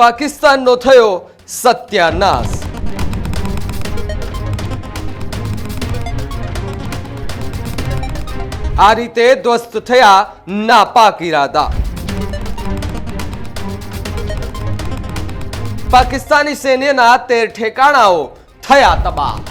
પાકિસ્તાનનો થયો સત્યાનાશ. આ રીતે ધ્વસ્ત થયા નાપાક ઇરાદા પાકિસ્તાની સૈન્યના તેર ઠેકાણાઓ થયા તબાહ.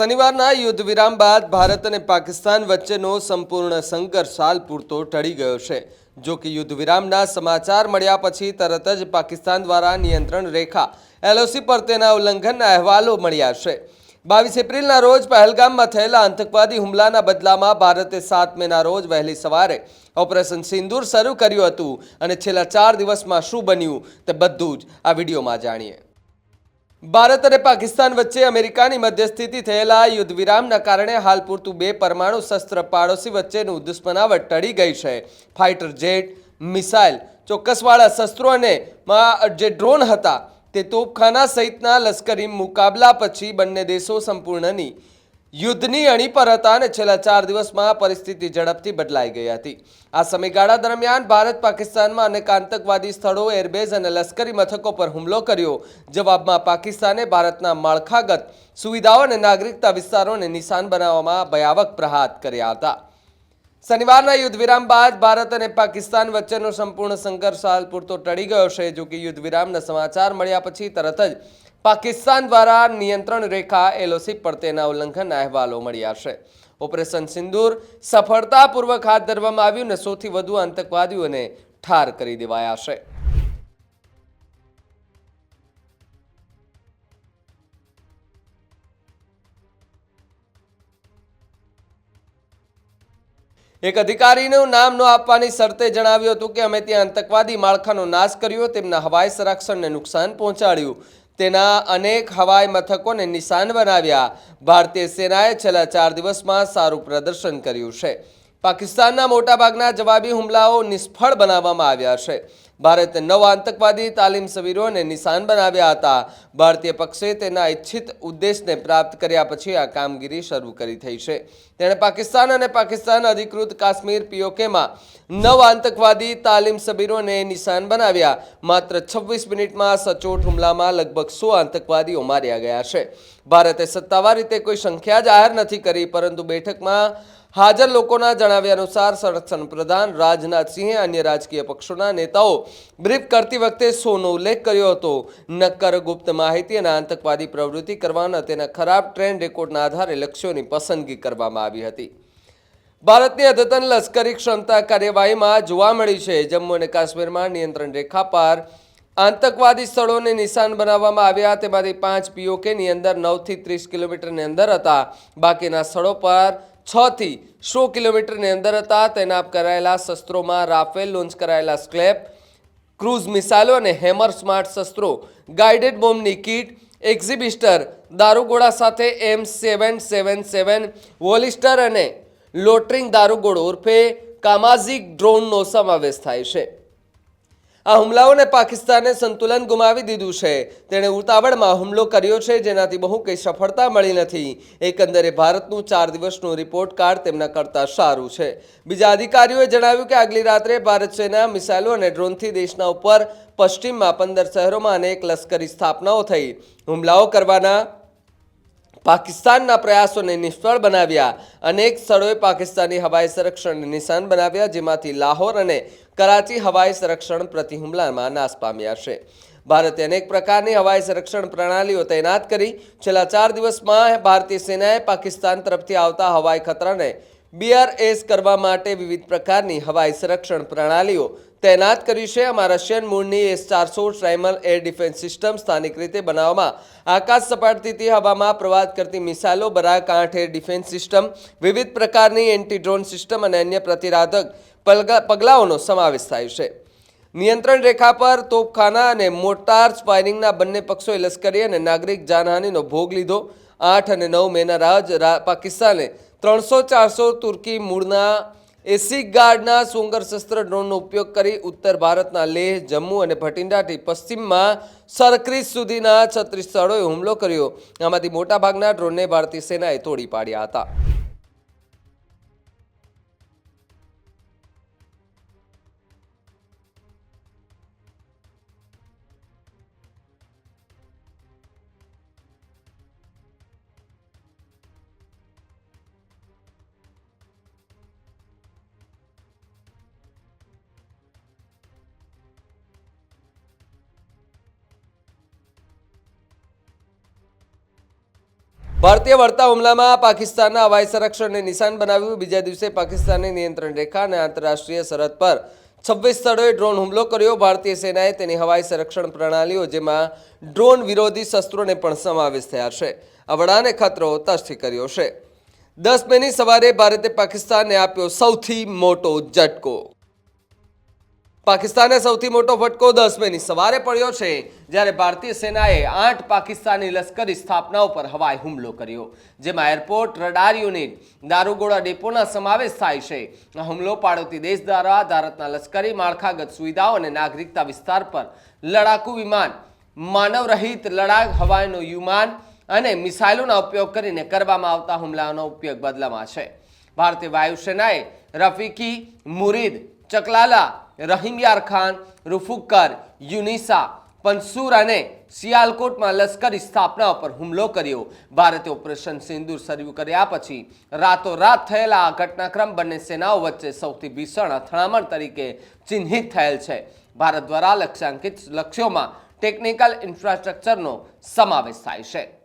શનિવારના યુદ્ધ વિરામ બાદ ભારત અને પાકિસ્તાન વચ્ચેનો સંપૂર્ણ સંઘર્ષ હાલ પૂરતો ટળી ગયો છે. જો કે યુદ્ધ વિરામના સમાચાર મળ્યા પછી તરત જ પાકિસ્તાન દ્વારા નિયંત્રણ રેખા, એલઓસી પર તેના ઉલ્લંઘનના અહેવાલો મળ્યા છે. બાવીસ એપ્રિલના રોજ પહેલગામમાં થયેલા આતંકવાદી હુમલાના બદલામાં ભારતે સાત મેના રોજ વહેલી સવારે ઓપરેશન સિંદૂર શરૂ કર્યું હતું અને છેલ્લા ચાર દિવસમાં શું બન્યું તે બધું જ આ વિડીયોમાં જાણીએ. ભારત અને પાકિસ્તાન વચ્ચે અમેરિકાની મધ્યસ્થિતિ થયેલા યુદ્ધ વિરામના કારણે હાલ પૂરતું બે પરમાણુ શસ્ત્ર પાડોશી વચ્ચેનું દુશ્મનાવટ ટળી ગઈ છે. ફાઇટર જેટ, મિસાઇલ, ચોક્કસવાળા શસ્ત્રો અને જે ડ્રોન હતા તે તોપખાના સહિતના લશ્કરી મુકાબલા પછી બંને દેશો સંપૂર્ણની યુદ્ધની અણી પર હતા અને છેલ્લા ચાર દિવસમાં પરિસ્થિતિ ઝડપથી બદલાઈ ગઈ હતી. આ સમયગાળા દરમિયાન ભારત પાકિસ્તાનમાં અનેક આતંકવાદી સ્થળો એરબેઝ અને લશ્કરી મથકો પર હુમલો કર્યો. જવાબમાં પાકિસ્તાને ભારતના માળખાગત સુવિધાઓ અને નાગરિકતા વિસ્તારોને નિશાન બનાવવામાં ભયાવક પ્રહાર કર્યા હતા. શનિવારના યુદ્ધ વિરામ બાદ ભારત અને પાકિસ્તાન વચ્ચેનો સંપૂર્ણ સંઘર્ષ હાલ પૂરતો ટળી ગયો છે. જો કે યુદ્ધ વિરામના સમાચાર મળ્યા પછી તરત જ પાકિસ્તાન દ્વારા નિયંત્રણ રેખા એલઓસી પર તેના ઉલ્લંઘનના અહેવાલો મળ્યા છે. ઓપરેશન સિંદૂર સફળતાપૂર્વક હાથ ધરવામાં આવ્યું અને સૌથી વધુ આતંકવાદીઓને ઠાર કરી દેવાયા છે. એક અધિકારીનું નામ ન આપવાની શરતે જણાવ્યું હતું કે અમે ત્યાં આતંકવાદી માળખાનો નાશ કર્યો, તેમના હવાઈ સંરક્ષણને નુકસાન પહોંચાડ્યું. તેના અનેક હવાઈ મથકોને નિશાન બનાવ્યા. ભારતીય સેનાએ છેલ્લા ચાર દિવસમાં સારું પ્રદર્શન કર્યું છે. પાકિસ્તાનના મોટાભાગના જવાબી હુમલાઓ નિષ્ફળ બનાવવામાં આવ્યા છે. ભારતે નવ આતંકવાદી તાલીમ શિબિરોને નિશાન બનાવ્યા હતા. ભારતીય પક્ષે તેના ઈચ્છિત ઉદ્દેશને પ્રાપ્ત કર્યા પછી આ કામગીરી શરૂ કરી થઈ છે. તેણે પાકિસ્તાન અને પાકિસ્તાન અધિકૃત કાશ્મીર પીઓકેમાં નવ આતંકવાદી તાલીમ શિબિરોને નિશાન બનાવ્યા. માત્ર છવ્વીસ મિનિટમાં સચોટ હુમલામાં લગભગ સો આતંકવાદીઓ માર્યા ગયા છે. ભારતે સત્તાવાર રીતે કોઈ સંખ્યા જાહેર નથી કરી, પરંતુ બેઠકમાં હાજર લોકોના જણાવ્યા અનુસાર સંરક્ષણ પ્રધાન રાજનાથસિંહે અન્ય રાજકીય પક્ષોના નેતાઓ બ્રીફ કરતી વખતે સોનો ઉલ્લેખ કર્યો હતો. નક્કર ગુપ્ત માહિતી અને આતંકવાદી પ્રવૃત્તિ કરવાના તેના ખરાબ ટ્રેન્ડ રેકોર્ડના આધારે લક્ષ્યોની પસંદગી કરવામાં આવી હતી. ભારતની અદ્યતન લશ્કરી ક્ષમતા કાર્યવાહીમાં જોવા મળી છે. જમ્મુ અને કાશ્મીરમાં નિયંત્રણ રેખા પર આતંકવાદી સ્થળોને નિશાન બનાવવામાં આવ્યા. તેમાંથી પાંચ પીઓકેની અંદર નવથી ત્રીસ કિલોમીટરની અંદર હતા. બાકીના સ્થળો પર છ થી સો કિલોમીટરની અંદર હતા. તૈનાત કરાયેલા શસ્ત્રોમાં રાફેલ, લોન્ચ કરાયેલા સ્ક્લેપ ક્રૂઝ મિસાઇલો અને હેમર સ્માર્ટ શસ્ત્રો ગાઇડેડ બોમ્બની કીટ, એક્ઝિબિસ્ટર, દારૂગોળા સાથે એમ સેવન સેવન સેવન, વોલિસ્ટર અને લોટરિંગ દારૂગોળો ઉર્ફે કામાઝિક ડ્રોનનો સમાવેશ થાય છે. આ હુમલાઓને પાકિસ્તાને સંતુલન ગુમાવી દીધું છે. તેણે ઉતાવળમાં હુમલો કર્યો છે, જેનાથી બહુ કંઈ સફળતા મળી નથી. એકંદરે ભારતનું ચાર દિવસનું રિપોર્ટ કાર્ડ તેમના કરતાં સારું છે. બીજા અધિકારીઓએ જણાવ્યું કે આગલી રાત્રે ભારત સેના મિસાઇલો અને ડ્રોનથી દેશના ઉપર પશ્ચિમમાં પંદર શહેરોમાં અનેક લશ્કરી સ્થાપનાઓ થઈ. હુમલાઓ કરવાના પાકિસ્તાનના પ્રયાસોને નિષ્ફળ બનાવ્યા. અનેક સ્થળોએ પાકિસ્તાની હવાઈ સંરક્ષણને નિશાન બનાવ્યા, જેમાંથી લાહોર અને કરાચી હવાઈ સંરક્ષણ પ્રતિ હુમલામાં નાશ પામ્યા છે. ભારતે અનેક પ્રકારની હવાઈ સંરક્ષણ પ્રણાલીઓ તૈનાત કરી. છેલ્લા ચાર દિવસમાં ભારતીય સેનાએ પાકિસ્તાન તરફથી આવતા હવાઈ ખતરાને બીઆરએસ કરવા માટે વિવિધ પ્રકારની હવાઈ સંરક્ષણ પ્રણાલીઓ તૈનાત કરી છે. આમાં રશિયન મૂળની એસ ચારસો ટ્રાઇમલ એર ડિફેન્સ સિસ્ટમ સ્થાનિક રીતે બનાવવામાં આકાશ સપાટીથી હવામાં પ્રવાસ કરતી મિસાઇલો, બરાક, આઠ એર ડિફેન્સ સિસ્ટમ, વિવિધ પ્રકારની એન્ટી ડ્રોન સિસ્ટમ અને અન્ય પ્રતિરાધક પગલાઓનો સમાવેશ થાય છે. નિયંત્રણ રેખા પર તોપખાના અને મોટાર ફાયરિંગના બંને પક્ષોએ લશ્કરી અને નાગરિક જાનહાનિનો ભોગ લીધો. આઠ અને નવ મેના રાજ પાકિસ્તાને ત્રણસો ચારસો તુર્કી મૂળના એસી ગાર્ડના સોંગર શસ્ત્ર ડ્રોનનો ઉપયોગ કરી ઉત્તર ભારતના લેહ, જમ્મુ અને ભટિંડાથી પશ્ચિમમાં સરક્રીસ સુધીના છત્રીસ સ્થળોએ હુમલો કર્યો. આમાંથી મોટાભાગના ડ્રોનને ભારતીય સેનાએ તોડી પાડ્યા હતા. ભારતીય વળતા હુમલામાં પાકિસ્તાનના હવાઈ સંરક્ષણને નિશાન બનાવ્યું. બીજા દિવસે પાકિસ્તાનની નિયંત્રણ રેખા અને આંતરરાષ્ટ્રીય સરહદ પર છવ્વીસ સ્થળોએ ડ્રોન હુમલો કર્યો. ભારતીય સેનાએ તેની હવાઈ સંરક્ષણ પ્રણાલીઓ, જેમાં ડ્રોન વિરોધી શસ્ત્રોને પણ સમાવેશ થયા છે. આ વડાને ખતરો તસ્થી કર્યો છે. દસ મેની સવારે ભારતે પાકિસ્તાનને આપ્યો સૌથી મોટો ઝટકો. પાકિસ્તાને સૌથી મોટો ફટકો દસ મેની સવારે પડ્યો છે, જ્યારે ભારતીય સેનાએ આઠ પાકિસ્તાની લશ્કરી સ્થાપનાઓ પર હવાઈ હુમલો કર્યો, જેમાં એરપોર્ટ રડાર યુનિટ, દારૂગોળા ડેપોના સમાવેશ થાય છે. આ હુમલો પાડોતી દેશ દ્વારા ભારતના લશ્કરી માળખાગત સુવિધાઓ અને નાગરિકતા વિસ્તાર પર લડાકુ વિમાન, માનવરહિત લડાક હવાઈનો યુમાન અને મિસાઇલોના ઉપયોગ કરીને કરવામાં આવતા હુમલાઓનો ઉપયોગ બદલામાં છે. ભારતીય વાયુસેનાએ રફીકી, મુરીદ, ચકલાલા રહીમયાર ખાન, રૂફુક્કર, યુનિસા પંસુર અને સિયાલકોટમાં લશ્કરી સ્થાપના પર હુમલો કર્યો. ભારતે ઓપરેશન સિંદૂર શરૂ કર્યા પછી રાતોરાત થયેલા આ ઘટનાક્રમ બંને સેનાઓ વચ્ચે સૌથી ભીષણ અથડામણ તરીકે ચિહ્નિત થયેલ છે. ભારત દ્વારા લક્ષ્યાંકિત લક્ષ્યોમાં ટેકનિકલ ઇન્ફ્રાસ્ટ્રક્ચરનો સમાવેશ થાય છે.